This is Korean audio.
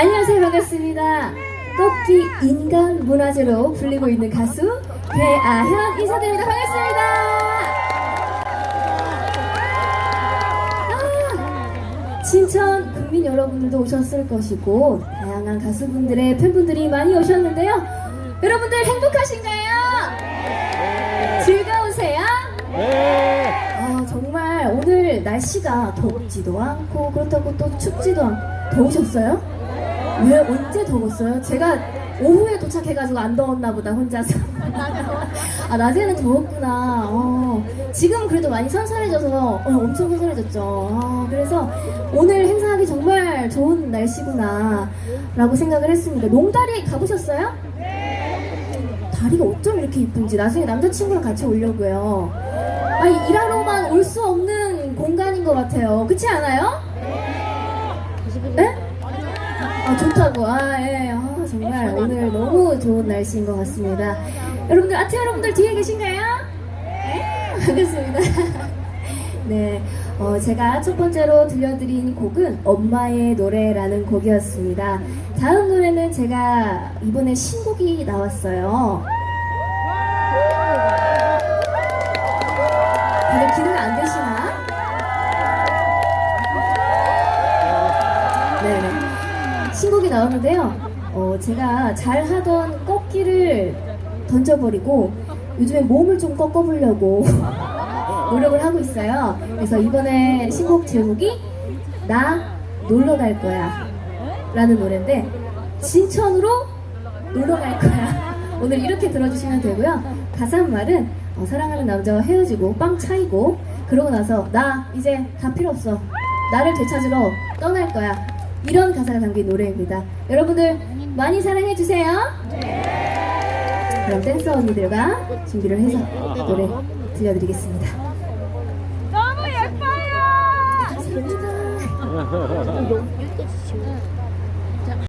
반갑습니다. 꺾기 인간 문화재로 불리고 있는 가수 배아현 인사드립니다. 반갑습니다. 아, 신천 국민 여러분들도 오셨을 것이고 다양한 가수분들의 팬분들이 많이 오셨는데요. 여러분들 행복하신가요? 즐거우세요? 네. 아, 정말 오늘 날씨가 덥지도 않고 그렇다고 또 춥지도 않고 더우셨어요? 왜 언제 더웠어요? 제가 오후에 도착해가지고 안 더웠나 보다 혼자서 아 낮에는 더웠구나 어, 지금 그래도 많이 선선해져서 어, 엄청 선선해졌죠 아, 그래서 오늘 행사하기 정말 좋은 날씨구나 라고 생각을 했습니다 농다리 가보셨어요? 다리가 어쩜 이렇게 이쁜지 나중에 남자친구랑 같이 오려고요. 아니 일하러만 올 수 없는 공간인 것 같아요. 그렇지 않아요? 네? 아 좋다고. 아 예. 아, 정말 오늘 너무 좋은 날씨인 것 같습니다. 여러분들 아트 여러분들 뒤에 계신가요? 네. 반갑습니다. 네, 어, 제가 첫 번째로 들려드린 곡은 엄마의 노래라는 곡이었습니다. 다음 노래는 제가 이번에 신곡이 나왔어요. 신곡이 나오는데요. 어, 제가 잘 하던 꺾기를 던져버리고 요즘에 몸을 좀 꺾어보려고 노력을 하고 있어요. 그래서 이번에 신곡 제목이 나 놀러 갈 거야 라는 노래인데 진천으로 놀러 갈 거야. 오늘 이렇게 들어주시면 되고요. 가사 말은 어, 사랑하는 남자와 헤어지고 빵 차이고 그러고 나서 나 이제 다 필요 없어. 나를 되찾으러 떠날 거야. 이런 가사가 담긴 노래입니다. 여러분들 많이 사랑해 주세요. 그럼 댄서 언니들과 준비를 해서 노래 들려드리겠습니다. 너무 예뻐요. 감사합니다.